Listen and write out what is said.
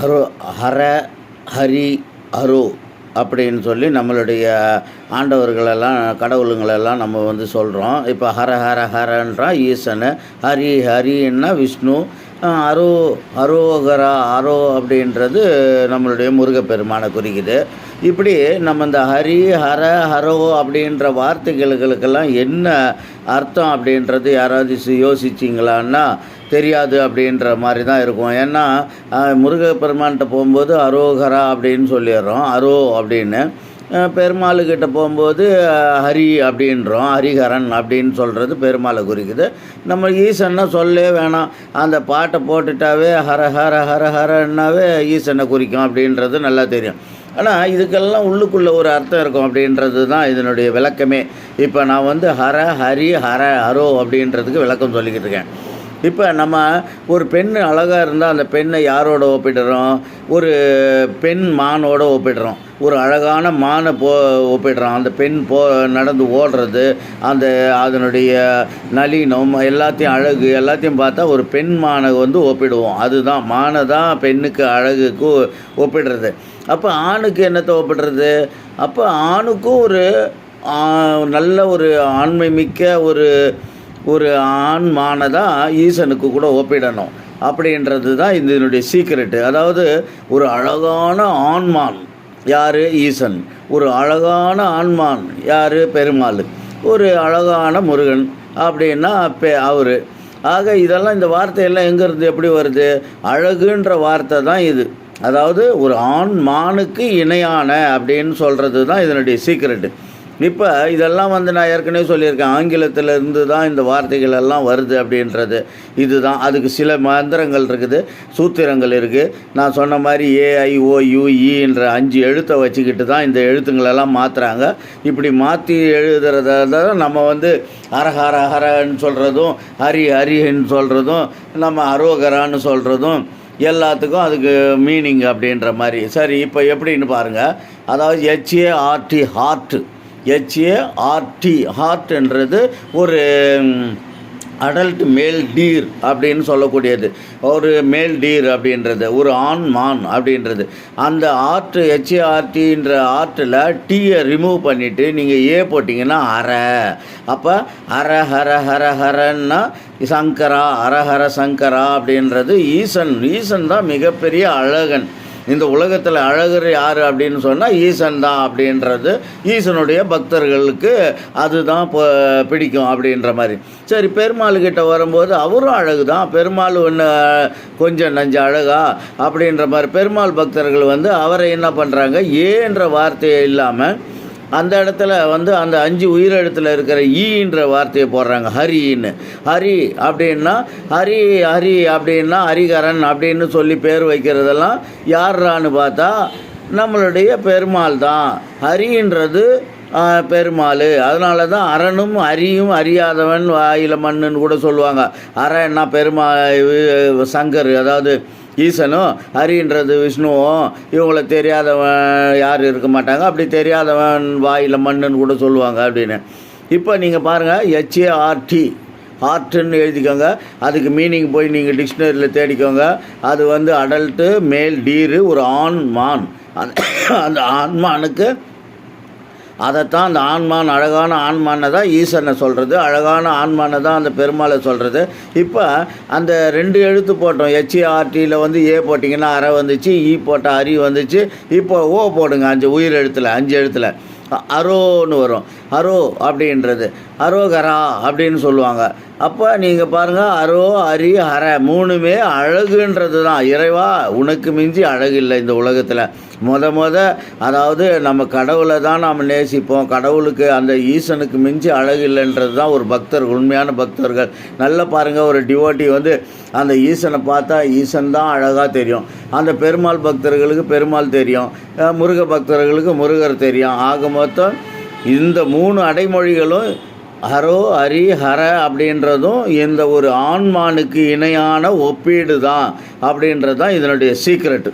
ஹரோ ஹர ஹரி அரு அப்படின்னு சொல்லி நம்மளுடைய ஆண்டவர்களெல்லாம் கடவுளுங்களெல்லாம் நம்ம வந்து சொல்கிறோம் இப்போ ஹர ஹர ஹரன்றான் ஈசனு ஹரி ஹரின்னா விஷ்ணு அரோ அரோகரா அரோ அப்படின்றது நம்மளுடைய முருகப்பெருமானை குறிக்குது. இப்படி நம்ம இந்த ஹரி ஹர ஹரோ அப்படின்ற வார்த்தைகளுக்கெல்லாம் என்ன அர்த்தம் அப்படின்றது யாராவது யோசிச்சிங்களான்னா தெரியாது அப்படின்ற மாதிரி தான் இருக்கும். ஏன்னா முருகப்பெருமான்கிட்ட போகும்போது அரோகரா அப்படின்னு சொல்லிடுறோம். அரோ அப்படின்னு. பெருமாளுக்கிட்ட போகும்போது ஹரி அப்படின்றோம் ஹரிஹரன் அப்படின்னு சொல்கிறது பெருமாளை குறிக்குது. நம்ம ஈசன்னா சொல்லவே வேணாம். அந்த பாட்டை போட்டுட்டாவே ஹர ஹர ஹர ஹரன்னாவே ஈசனை குறிக்கும் அப்படின்றது நல்லா தெரியும். ஆனால் இதுக்கெல்லாம் உள்ளுக்குள்ளே ஒரு அர்த்தம் இருக்கும் அப்படின்றது தான் இதனுடைய விளக்கமே. இப்போ நான் வந்து ஹர ஹரி ஹர ஹரோ அப்படின்றதுக்கு விளக்கம் சொல்லிக்கிட்டு இருக்கேன். இப்போ நம்ம ஒரு பெண் அழகாக இருந்தால் அந்த பெண்ணை யாரோட ஒப்பிடுறோம்? ஒரு பெண் மானோட ஒப்பிடுறோம். ஒரு அழகான மானை போ ஒப்பிடுறோம். அந்த பெண் போ நடந்து ஓடுறது அந்த அதனுடைய நளினம் எல்லாத்தையும் அழகு எல்லாத்தையும் பார்த்தா ஒரு பெண் மானை வந்து ஒப்பிடுவோம். அதுதான் மானை தான் பெண்ணுக்கு அழகுக்கு ஒப்பிடுறது. அப்போ ஆணுக்கு என்னத்தை ஒப்பிடுறது? அப்போ ஆணுக்கும் ஒரு நல்ல ஒரு ஆண்மை மிக்க ஒரு ஒரு ஆண்மானை தான் ஈசனுக்கு கூட ஒப்பிடணும். அப்படின்றது தான் இதனுடைய சீக்ரெட்டு அதாவது ஒரு அழகான ஆண்மான். யார்? ஈசன். ஒரு அழகான ஆண்மான். யார்? பெருமாள். ஒரு அழகான முருகன். அப்படின்னா பெ அவர். ஆக இதெல்லாம் இந்த வார்த்தையெல்லாம் எங்கேருந்து எப்படி வருது? அழகுன்ற வார்த்தை தான் இது. அதாவது ஒரு ஆண் மானுக்கு இணையான அப்படின்னு சொல்கிறது தான் இதனுடைய சீக்ரெட்டு இப்போ இதெல்லாம் வந்து நான் ஏற்கனவே சொல்லியிருக்கேன். ஆங்கிலத்தில் இருந்து தான் இந்த வார்த்தைகள் எல்லாம் வருது அப்படின்றது. இதுதான். அதுக்கு சில மந்திரங்கள் இருக்குது. சூத்திரங்கள் இருக்குது நான் சொன்ன மாதிரி ஏஐஓயுஇன்ற e அஞ்சு எழுத்தை வச்சுக்கிட்டு தான் இந்த எழுத்துங்களெல்லாம் மாற்றுறாங்க இப்படி மாற்றி எழுதுறத நம்ம வந்து அரஹர ஹரன்னு சொல்கிறதும் ஹரி ஹரின்னு சொல்கிறதும் நம்ம அரோகரான்னு சொல்கிறதும் எல்லாத்துக்கும் அதுக்கு மீனிங் அப்படின்ற மாதிரி. சரி இப்போ எப்படின்னு பாருங்கள் அதாவது ஹெச்ஏஆர்டி ஹார்ட்டு ஹெச்ஏஆர்டி ஹார்ட்ன்றது ஒரு அடல்ட் மேல் டீர் அப்படின்னு சொல்லக்கூடியது. ஒரு மேல் டீர் அப்படின்றது ஒரு ஆண் மான் அப்படின்றது. அந்த ஆர்ட் ஹெச்ஏஆர்டின்ற ஆர்ட்டில் டீயை ரிமூவ் பண்ணிவிட்டு நீங்கள் ஏ போட்டிங்கன்னா அற. அப்போ அர ஹர ஹர ஹரன்னா சங்கரா அரஹர சங்கரா அப்படின்றது ஈசன். ஈசன் தான் மிகப்பெரிய அழகன். இந்த உலகத்தில் அழகர் யார் அப்படின்னு சொன்னால் ஈசன் தான் அப்படின்றது ஈசனுடைய பக்தர்களுக்கு அதுதான் இப்போ பிடிக்கும் அப்படின்ற மாதிரி. சரி பெருமாள்கிட்ட வரும்போது அவரும் அழகு தான் பெருமாள் ஒன்று கொஞ்சம் நஞ்சு அழகா அப்படின்ற மாதிரி. பெருமாள் பக்தர்கள் வந்து அவரை என்ன பண்ணுறாங்க ஏன்ற வார்த்தையே இல்லாமல் அந்த இடத்துல வந்து அந்த அஞ்சு உயிரிழத்தில் இருக்கிற ஈன்ற வார்த்தையை போடுறாங்க. ஹரின்னு ஹரி அப்படின்னா ஹரி ஹரி அப்படின்னா ஹரிகரன் அப்படின்னு சொல்லி பேர் வைக்கிறதெல்லாம் யார்ரான்னு பார்த்தா நம்மளுடைய பெருமாள் தான். ஹரின்றது பெருமாள். அதனால தான் அரணும் அரியும் அறியாதவன் வாயில மண்ணுன்னு கூட சொல்லுவாங்க. அரன்னா பெருமா சங்கர் அதாவது ஈசனும் ஹரின்றது விஷ்ணுவும் இவங்கள தெரியாதவன் யாரும் இருக்க மாட்டாங்க. அப்படி தெரியாதவன் வாயில் மண்ணுன்னு கூட சொல்லுவாங்க அப்படின்னு. இப்போ நீங்கள் பாருங்கள் ஹெச்ஏஆர்டி ஆர்ட்டுன்னு எழுதிக்கோங்க. அதுக்கு மீனிங் போய் நீங்கள் டிக்ஷனரியில் தேடிக்கோங்க. அது வந்து அடல்ட்டு மேல் டீரு ஒரு ஆண் மான். அந்த அந்த ஆண்மானுக்கு அதைத்தான் அந்த ஆன்மான் அழகான ஆன்மானை தான் ஈசனை சொல்கிறது அழகான ஆன்மானை தான் அந்த பெருமாளை சொல்கிறது இப்போ அந்த ரெண்டு எழுத்து போட்டோம். ஹெச்ஏஆர்டியில் வந்து ஏ போட்டிங்கன்னா அரை வந்துச்சு e ஈ போட்ட அரி வந்துச்சு இப்போ ஓ போடுங்க அஞ்சு உயிர் எழுத்தில் அஞ்சு எழுத்தில். அரோன்னு வரும். அரோ அப்படின்றது. அரோகரா அப்படின்னு சொல்லுவாங்க. அப்போ நீங்கள் பாருங்கள் அரோ அரி ஹர மூணுமே அழகுன்றது தான் இறைவா உனக்கு மிஞ்சி அழகு இல்லை இந்த உலகத்தில். முத முத அதாவது நம்ம கடவுளை தான் நாம் நேசிப்போம். கடவுளுக்கு அந்த ஈசனுக்கு மிஞ்சி அழகு இல்லைன்றது தான் ஒரு பக்தர் உண்மையான பக்தர்கள். நல்லா பாருங்கள் ஒரு டிவோட்டி வந்து அந்த ஈசனை பார்த்தா ஈசன் தான் அழகாக தெரியும். அந்த பெருமாள் பக்தர்களுக்கு பெருமாள் தெரியும். முருக பக்தர்களுக்கு முருகர் தெரியும். ஆகும் மொத்தம் இந்த மூணு அடைமொழிகளும் ஹரோ ஹரி ஹர அப்படின்றதும் இந்த ஒரு ஆண்மானுக்கு இணையான ஒப்பீடு தான் அப்படின்றது தான் இதனுடைய சீக்ரெட்டு